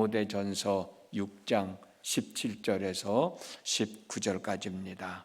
디모데전서 6장 17절에서 19절까지입니다.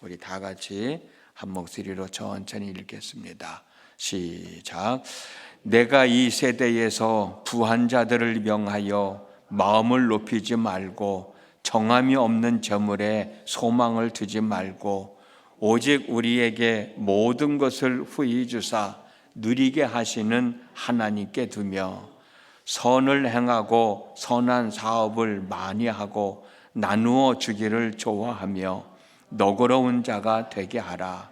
우리 다 같이 한 목소리로 천천히 읽겠습니다. 시작. 내가 이 세대에서 부한 자들을 명하여 마음을 높이지 말고 정함이 없는 저물에 소망을 두지 말고 오직 우리에게 모든 것을 후히 주사 누리게 하시는 하나님께 두며 선을 행하고 선한 사업을 많이 하고 나누어 주기를 좋아하며 너그러운 자가 되게 하라.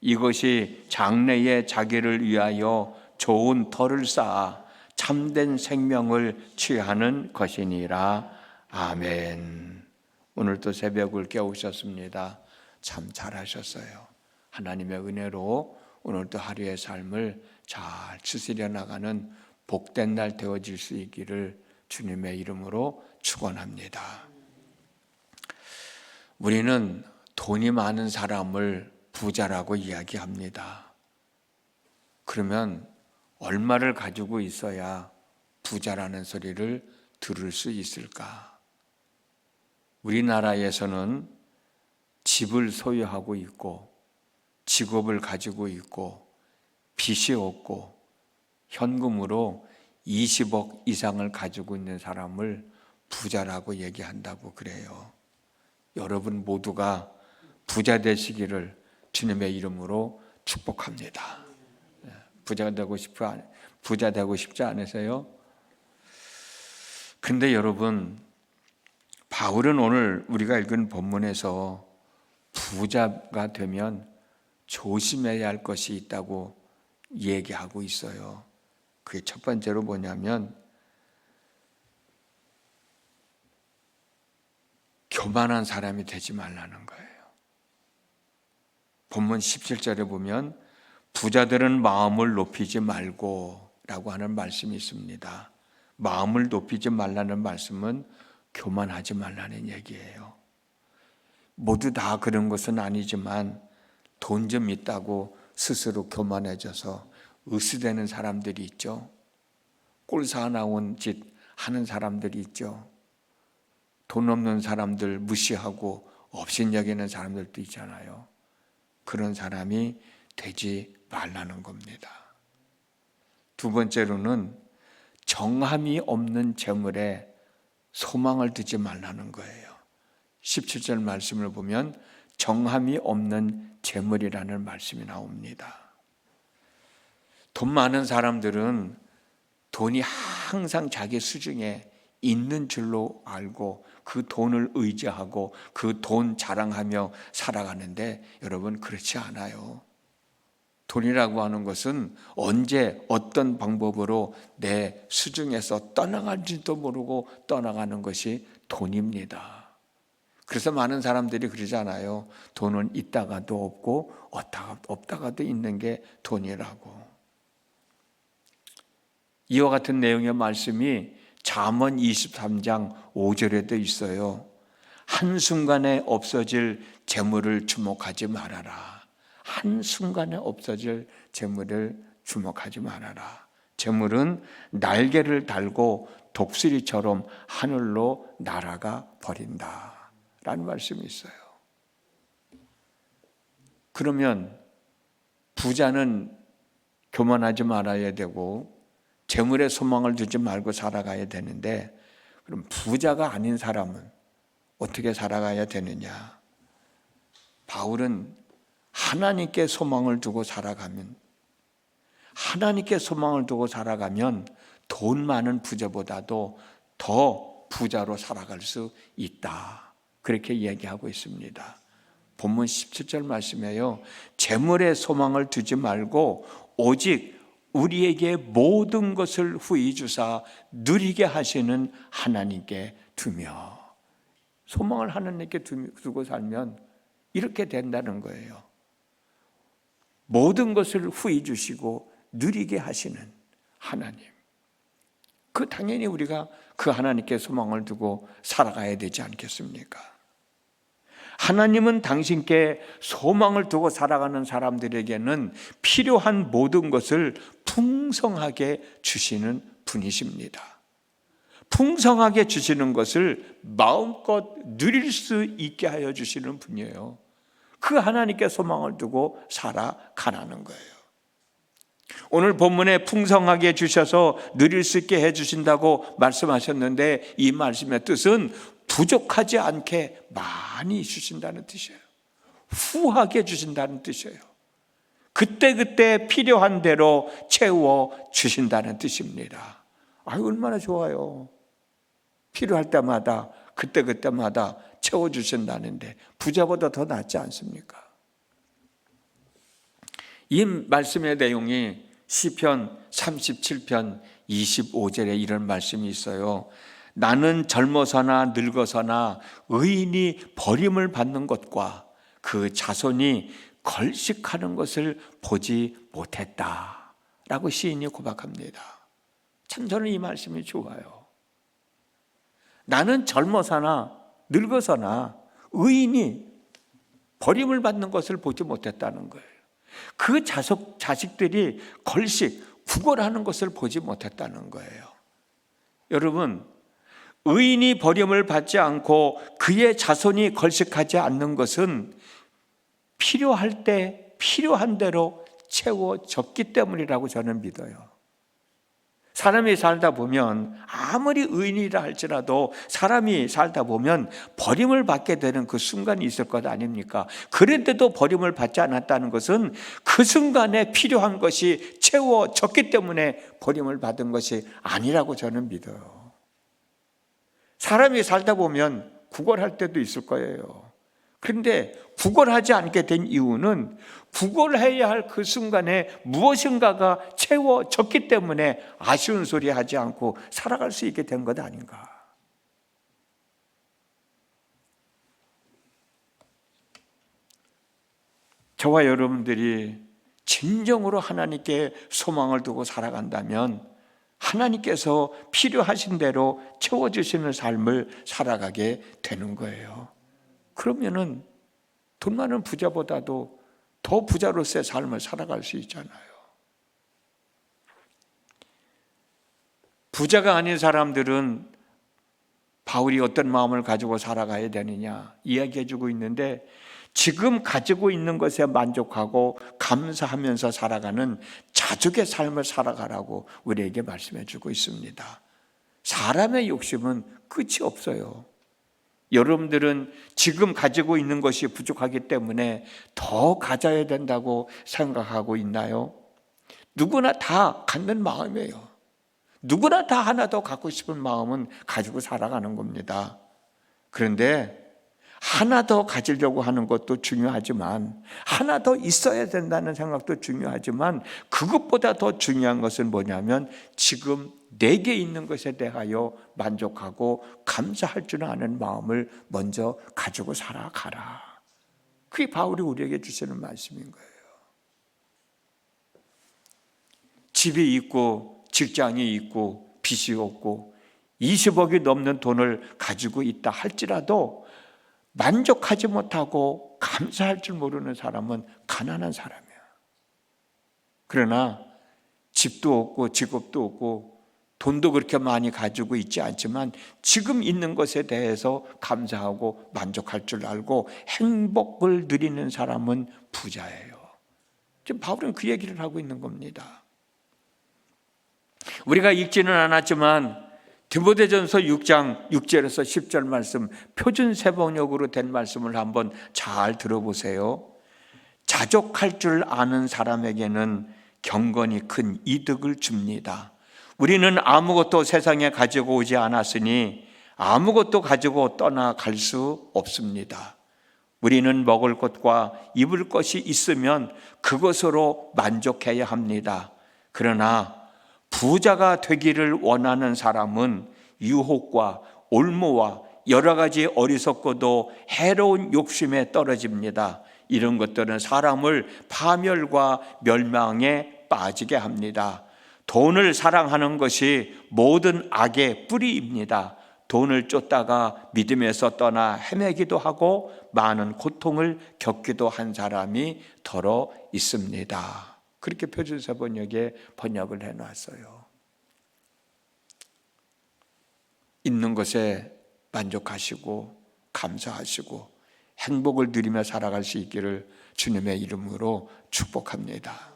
이것이 장래에 자기를 위하여 좋은 터를 쌓아 참된 생명을 취하는 것이니라. 아멘. 오늘도 새벽을 깨우셨습니다. 참 잘하셨어요. 하나님의 은혜로 오늘도 하루의 삶을 잘 추스려 나가는 복된 날 되어질 수 있기를 주님의 이름으로 축원합니다. 우리는 돈이 많은 사람을 부자라고 이야기합니다. 그러면 얼마를 가지고 있어야 부자라는 소리를 들을 수 있을까? 우리나라에서는 집을 소유하고 있고 직업을 가지고 있고 빚이 없고 현금으로 20억 이상을 가지고 있는 사람을 부자라고 얘기한다고 그래요. 여러분 모두가 부자 되시기를 주님의 이름으로 축복합니다. 부자가 되고 싶어 부자 되고 싶지 않으세요? 근데 여러분 바울은 오늘 우리가 읽은 본문에서 부자가 되면 조심해야 할 것이 있다고 얘기하고 있어요. 그게 첫 번째로 뭐냐면 교만한 사람이 되지 말라는 거예요. 본문 17절에 보면 부자들은 마음을 높이지 말고 라고 하는 말씀이 있습니다. 마음을 높이지 말라는 말씀은 교만하지 말라는 얘기예요. 모두 다 그런 것은 아니지만 돈 좀 있다고 스스로 교만해져서 으스대는 사람들이 있죠. 꼴사 나온 짓 하는 사람들이 있죠. 돈 없는 사람들 무시하고 업신여기는 사람들도 있잖아요. 그런 사람이 되지 말라는 겁니다. 두 번째로는 정함이 없는 재물에 소망을 두지 말라는 거예요. 17절 말씀을 보면 정함이 없는 재물이라는 말씀이 나옵니다. 돈 많은 사람들은 돈이 항상 자기 수중에 있는 줄로 알고 그 돈을 의지하고 그 돈 자랑하며 살아가는데 여러분 그렇지 않아요. 돈이라고 하는 것은 언제 어떤 방법으로 내 수중에서 떠나갈지도 모르고 떠나가는 것이 돈입니다. 그래서 많은 사람들이 그러잖아요. 돈은 있다가도 없고 없다가도 있는 게 돈이라고. 이와 같은 내용의 말씀이 잠언 23장 5절에도 있어요. 한순간에 없어질 재물을 주목하지 말아라. 한순간에 없어질 재물을 주목하지 말아라. 재물은 날개를 달고 독수리처럼 하늘로 날아가 버린다. 라는 말씀이 있어요. 그러면 부자는 교만하지 말아야 되고 재물에 소망을 두지 말고 살아가야 되는데 그럼 부자가 아닌 사람은 어떻게 살아가야 되느냐? 바울은 하나님께 소망을 두고 살아가면 하나님께 소망을 두고 살아가면 돈 많은 부자보다도 더 부자로 살아갈 수 있다. 그렇게 얘기하고 있습니다. 본문 17절 말씀에요. 재물에 소망을 두지 말고 오직 우리에게 모든 것을 후히 주사 누리게 하시는 하나님께 두며 소망을 하나님께 두고 살면 이렇게 된다는 거예요. 모든 것을 후히 주시고 누리게 하시는 하나님. 그 당연히 우리가 그 하나님께 소망을 두고 살아가야 되지 않겠습니까? 하나님은 당신께 소망을 두고 살아가는 사람들에게는 필요한 모든 것을 풍성하게 주시는 분이십니다. 풍성하게 주시는 것을 마음껏 누릴 수 있게 하여 주시는 분이에요. 그 하나님께 소망을 두고 살아가라는 거예요. 오늘 본문에 풍성하게 주셔서 누릴 수 있게 해 주신다고 말씀하셨는데 이 말씀의 뜻은 부족하지 않게 많이 주신다는 뜻이에요. 후하게 주신다는 뜻이에요. 그때그때 필요한 대로 채워 주신다는 뜻입니다. 아유, 얼마나 좋아요. 필요할 때마다, 그때그때마다 채워 주신다는데 부자보다 더 낫지 않습니까? 이 말씀의 내용이 시편 37편 25절에 이런 말씀이 있어요. 나는 젊어서나 늙어서나 의인이 버림을 받는 것과 그 자손이 걸식하는 것을 보지 못했다. 라고 시인이 고백합니다. 참 저는 이 말씀이 좋아요. 나는 젊어서나 늙어서나 의인이 버림을 받는 것을 보지 못했다는 거예요. 그 자석, 자식들이 걸식, 구걸하는 것을 보지 못했다는 거예요. 여러분, 의인이 버림을 받지 않고 그의 자손이 걸식하지 않는 것은 필요할 때 필요한 대로 채워졌기 때문이라고 저는 믿어요. 사람이 살다 보면 아무리 의인이라 할지라도 사람이 살다 보면 버림을 받게 되는 그 순간이 있을 것 아닙니까? 그런데도 버림을 받지 않았다는 것은 그 순간에 필요한 것이 채워졌기 때문에 버림을 받은 것이 아니라고 저는 믿어요. 사람이 살다 보면 구걸할 때도 있을 거예요. 그런데 구걸하지 않게 된 이유는 구걸해야 할 그 순간에 무엇인가가 채워졌기 때문에 아쉬운 소리 하지 않고 살아갈 수 있게 된 것 아닌가. 저와 여러분들이 진정으로 하나님께 소망을 두고 살아간다면 하나님께서 필요하신 대로 채워주시는 삶을 살아가게 되는 거예요. 그러면은 돈 많은 부자보다도 더 부자로서의 삶을 살아갈 수 있잖아요. 부자가 아닌 사람들은 바울이 어떤 마음을 가지고 살아가야 되느냐 이야기해 주고 있는데 지금 가지고 있는 것에 만족하고 감사하면서 살아가는 자족의 삶을 살아가라고 우리에게 말씀해 주고 있습니다. 사람의 욕심은 끝이 없어요. 여러분들은 지금 가지고 있는 것이 부족하기 때문에 더 가져야 된다고 생각하고 있나요? 누구나 다 갖는 마음이에요. 누구나 다 하나 더 갖고 싶은 마음은 가지고 살아가는 겁니다. 그런데 하나 더 가지려고 하는 것도 중요하지만 하나 더 있어야 된다는 생각도 중요하지만 그것보다 더 중요한 것은 뭐냐면 지금 내게 있는 것에 대하여 만족하고 감사할 줄 아는 마음을 먼저 가지고 살아가라. 그게 바울이 우리에게 주시는 말씀인 거예요. 집이 있고 직장이 있고 빚이 없고 20억이 넘는 돈을 가지고 있다 할지라도 만족하지 못하고 감사할 줄 모르는 사람은 가난한 사람이야. 그러나 집도 없고 직업도 없고 돈도 그렇게 많이 가지고 있지 않지만 지금 있는 것에 대해서 감사하고 만족할 줄 알고 행복을 누리는 사람은 부자예요. 지금 바울은 그 얘기를 하고 있는 겁니다. 우리가 읽지는 않았지만 디모데전서 6장 6절에서 10절 말씀 표준 세번역으로 된 말씀을 한번 잘 들어보세요. 자족할 줄 아는 사람에게는 경건이 큰 이득을 줍니다. 우리는 아무것도 세상에 가지고 오지 않았으니 아무것도 가지고 떠나갈 수 없습니다. 우리는 먹을 것과 입을 것이 있으면 그것으로 만족해야 합니다. 그러나 부자가 되기를 원하는 사람은 유혹과 올무와 여러 가지 어리석고도 해로운 욕심에 떨어집니다. 이런 것들은 사람을 파멸과 멸망에 빠지게 합니다. 돈을 사랑하는 것이 모든 악의 뿌리입니다. 돈을 쫓다가 믿음에서 떠나 헤매기도 하고 많은 고통을 겪기도 한 사람이 더러 있습니다. 그렇게 표준사 번역에 번역을 해놨어요. 있는 것에 만족하시고 감사하시고 행복을 누리며 살아갈 수 있기를 주님의 이름으로 축복합니다.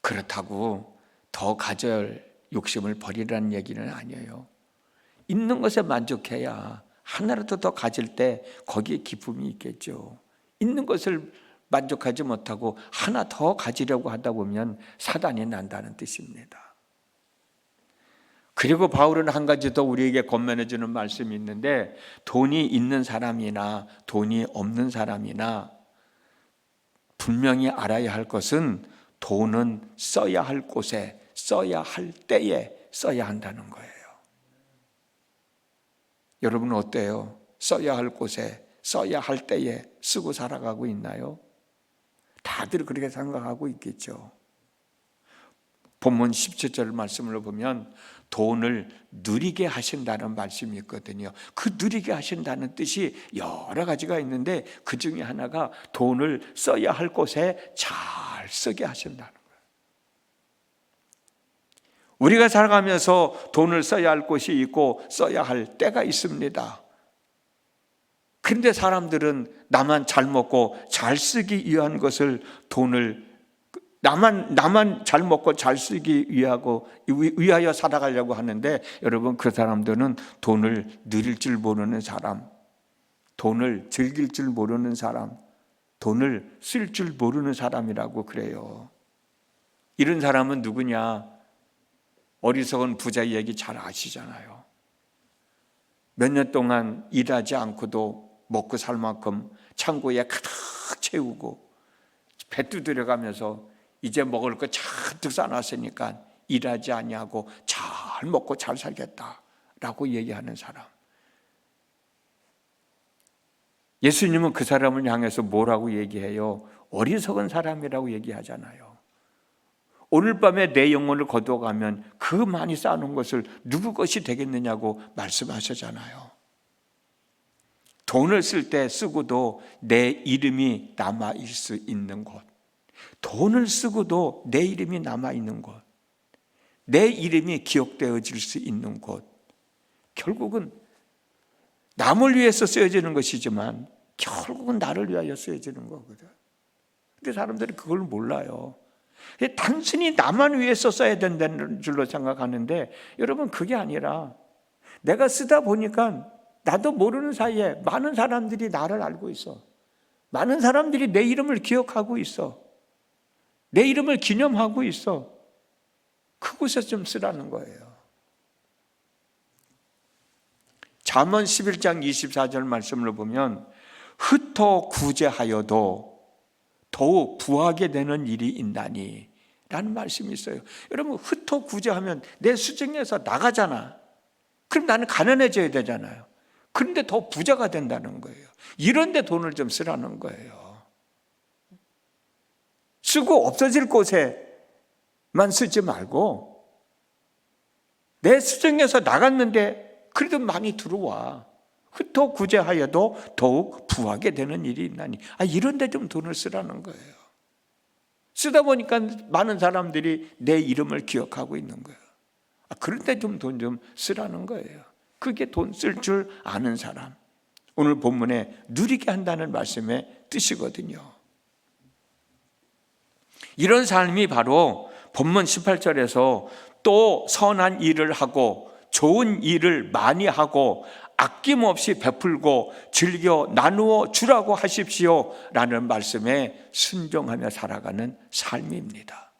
그렇다고 더 가질 욕심을 버리라는 얘기는 아니에요. 있는 것에 만족해야 하나라도 더 가질 때 거기에 기쁨이 있겠죠. 있는 것을 만족하지 못하고 하나 더 가지려고 하다 보면 사단이 난다는 뜻입니다. 그리고 바울은 한 가지 더 우리에게 권면해 주는 말씀이 있는데 돈이 있는 사람이나 돈이 없는 사람이나 분명히 알아야 할 것은 돈은 써야 할 곳에 써야 할 때에 써야 한다는 거예요. 여러분 어때요? 써야 할 곳에 써야 할 때에 쓰고 살아가고 있나요? 다들 그렇게 생각하고 있겠죠. 본문 17절 말씀을 보면 돈을 누리게 하신다는 말씀이 있거든요. 그 누리게 하신다는 뜻이 여러 가지가 있는데 그 중에 하나가 돈을 써야 할 곳에 잘 쓰게 하신다는 거예요. 우리가 살아가면서 돈을 써야 할 곳이 있고 써야 할 때가 있습니다. 그런데 사람들은 나만 잘 먹고 잘 쓰기 위한 것을 돈을 나만 나만 잘 먹고 잘 쓰기 위하고 위하여 살아가려고 하는데 여러분 그 사람들은 돈을 누릴 줄 모르는 사람, 돈을 즐길 줄 모르는 사람, 돈을 쓸 줄 모르는 사람이라고 그래요. 이런 사람은 누구냐? 어리석은 부자 얘기 잘 아시잖아요. 몇 년 동안 일하지 않고도 먹고 살 만큼 창고에 가득 채우고 배 두드려가면서 이제 먹을 거 잔뜩 싸놨으니까 일하지 아니하고 잘 먹고 잘 살겠다라고 얘기하는 사람. 예수님은 그 사람을 향해서 뭐라고 얘기해요? 어리석은 사람이라고 얘기하잖아요. 오늘 밤에 내 영혼을 거둬가면 그 많이 쌓아놓은 것을 누구 것이 되겠느냐고 말씀하셨잖아요. 돈을 쓸 때 쓰고도 내 이름이 남아있을 수 있는 곳. 돈을 쓰고도 내 이름이 남아있는 곳. 내 이름이 기억되어질 수 있는 곳. 결국은 남을 위해서 쓰여지는 것이지만 결국은 나를 위하여 쓰여지는 거거든. 근데 사람들이 그걸 몰라요. 단순히 나만 위해서 써야 된다는 줄로 생각하는데 여러분 그게 아니라 내가 쓰다 보니까 나도 모르는 사이에 많은 사람들이 나를 알고 있어. 많은 사람들이 내 이름을 기억하고 있어. 내 이름을 기념하고 있어. 그곳에 좀 쓰라는 거예요. 잠언 11장 24절 말씀을 보면 흩어 구제하여도 더욱 부하게 되는 일이 있나니 라는 말씀이 있어요. 여러분 흩어 구제하면 내 수중에서 나가잖아. 그럼 나는 가난해져야 되잖아요. 그런데 더 부자가 된다는 거예요. 이런데 돈을 좀 쓰라는 거예요. 쓰고 없어질 곳에만 쓰지 말고 내 수중에서 나갔는데 그래도 많이 들어와. 흩어 구제하여도 더욱 부하게 되는 일이 있나니. 아, 이런데 좀 돈을 쓰라는 거예요. 쓰다 보니까 많은 사람들이 내 이름을 기억하고 있는 거예요. 아, 그런데 좀 돈좀 쓰라는 거예요. 그게 돈 쓸 줄 아는 사람. 오늘 본문에 누리게 한다는 말씀의 뜻이거든요. 이런 삶이 바로 본문 18절에서 또 선한 일을 하고 좋은 일을 많이 하고 아낌없이 베풀고 즐겨 나누어 주라고 하십시오. 라는 말씀에 순종하며 살아가는 삶입니다.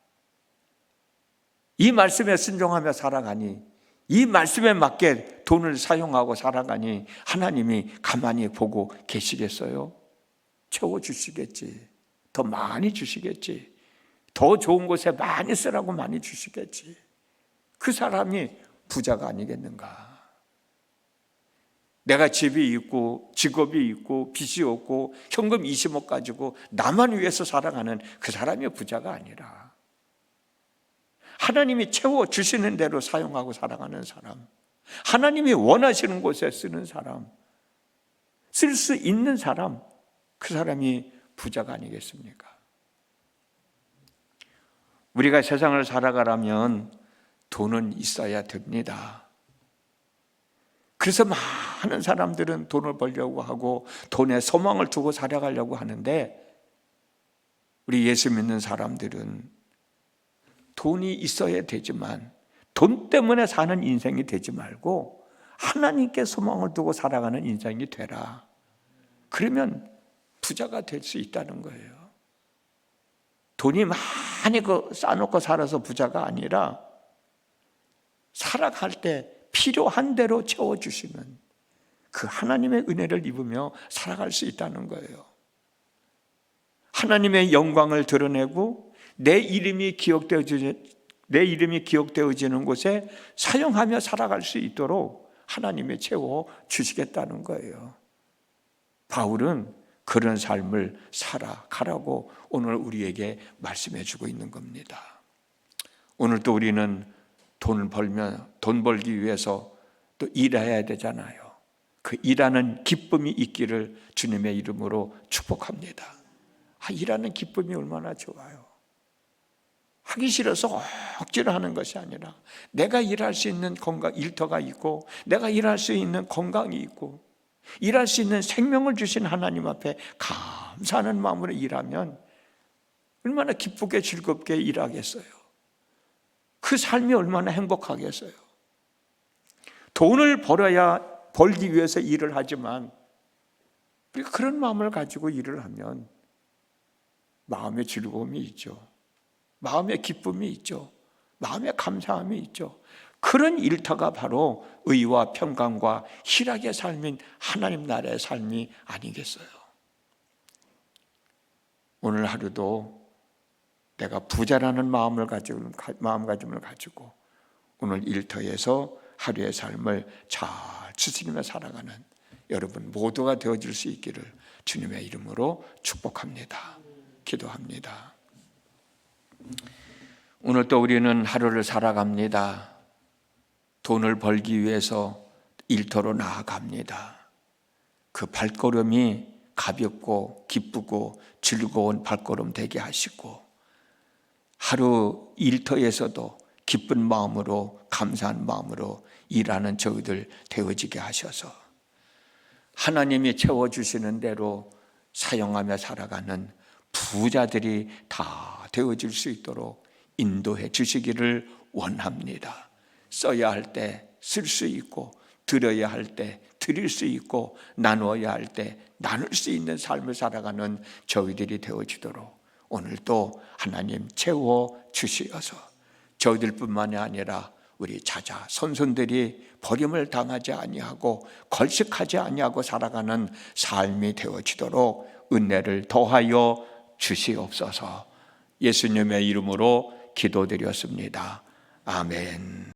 이 말씀에 순종하며 살아가니, 이 말씀에 맞게 돈을 사용하고 살아가니 하나님이 가만히 보고 계시겠어요? 채워주시겠지. 더 많이 주시겠지. 더 좋은 곳에 많이 쓰라고 많이 주시겠지. 그 사람이 부자가 아니겠는가. 내가 집이 있고 직업이 있고 빚이 없고 현금 20억 가지고 나만 위해서 살아가는 그 사람이 부자가 아니라 하나님이 채워 주시는 대로 사용하고 살아가는 사람, 하나님이 원하시는 곳에 쓰는 사람, 쓸 수 있는 사람, 그 사람이 부자가 아니겠습니까? 우리가 세상을 살아가려면 돈은 있어야 됩니다. 그래서 많은 사람들은 돈을 벌려고 하고 돈에 소망을 두고 살아가려고 하는데 우리 예수 믿는 사람들은 돈이 있어야 되지만 돈 때문에 사는 인생이 되지 말고 하나님께 소망을 두고 살아가는 인생이 되라. 그러면 부자가 될 수 있다는 거예요. 돈이 많이 그 쌓아놓고 살아서 부자가 아니라 살아갈 때 필요한 대로 채워주시는 그 하나님의 은혜를 입으며 살아갈 수 있다는 거예요. 하나님의 영광을 드러내고 내 이름이 기억되어지 내 이름이 기억되어지는 곳에 사용하며 살아갈 수 있도록 하나님의 채워 주시겠다는 거예요. 바울은 그런 삶을 살아가라고 오늘 우리에게 말씀해 주고 있는 겁니다. 오늘 또 우리는 돈을 벌면 돈 벌기 위해서 또 일해야 되잖아요. 그 일하는 기쁨이 있기를 주님의 이름으로 축복합니다. 아, 일하는 기쁨이 얼마나 좋아요. 하기 싫어서 억지로 하는 것이 아니라 내가 일할 수 있는 건강 일터가 있고 내가 일할 수 있는 건강이 있고 일할 수 있는 생명을 주신 하나님 앞에 감사하는 마음으로 일하면 얼마나 기쁘게 즐겁게 일하겠어요. 그 삶이 얼마나 행복하겠어요. 돈을 벌어야 벌기 위해서 일을 하지만 그런 마음을 가지고 일을 하면 마음의 즐거움이 있죠. 마음의 기쁨이 있죠. 마음의 감사함이 있죠. 그런 일터가 바로 의와 평강과 희락의 삶인 하나님 나라의 삶이 아니겠어요. 오늘 하루도 내가 부자라는 마음을 가지고 마음가짐을 가지고 오늘 일터에서 하루의 삶을 잘 추스리며 살아가는 여러분 모두가 되어질 수 있기를 주님의 이름으로 축복합니다. 기도합니다. 오늘 또 우리는 하루를 살아갑니다. 돈을 벌기 위해서 일터로 나아갑니다. 그 발걸음이 가볍고 기쁘고 즐거운 발걸음 되게 하시고 하루 일터에서도 기쁜 마음으로 감사한 마음으로 일하는 저희들 되어지게 하셔서 하나님이 채워주시는 대로 사용하며 살아가는 부자들이 다 되어질 수 있도록 인도해 주시기를 원합니다. 써야 할 때 쓸 수 있고 드려야 할 때 드릴 수 있고 나누어야 할 때 나눌 수 있는 삶을 살아가는 저희들이 되어지도록 오늘도 하나님 채워 주시어서 저희들뿐만이 아니라 우리 자자 선손들이 버림을 당하지 아니하고 걸식하지 아니하고 살아가는 삶이 되어지도록 은혜를 더하여 주시옵소서. 예수님의 이름으로 기도드렸습니다. 아멘.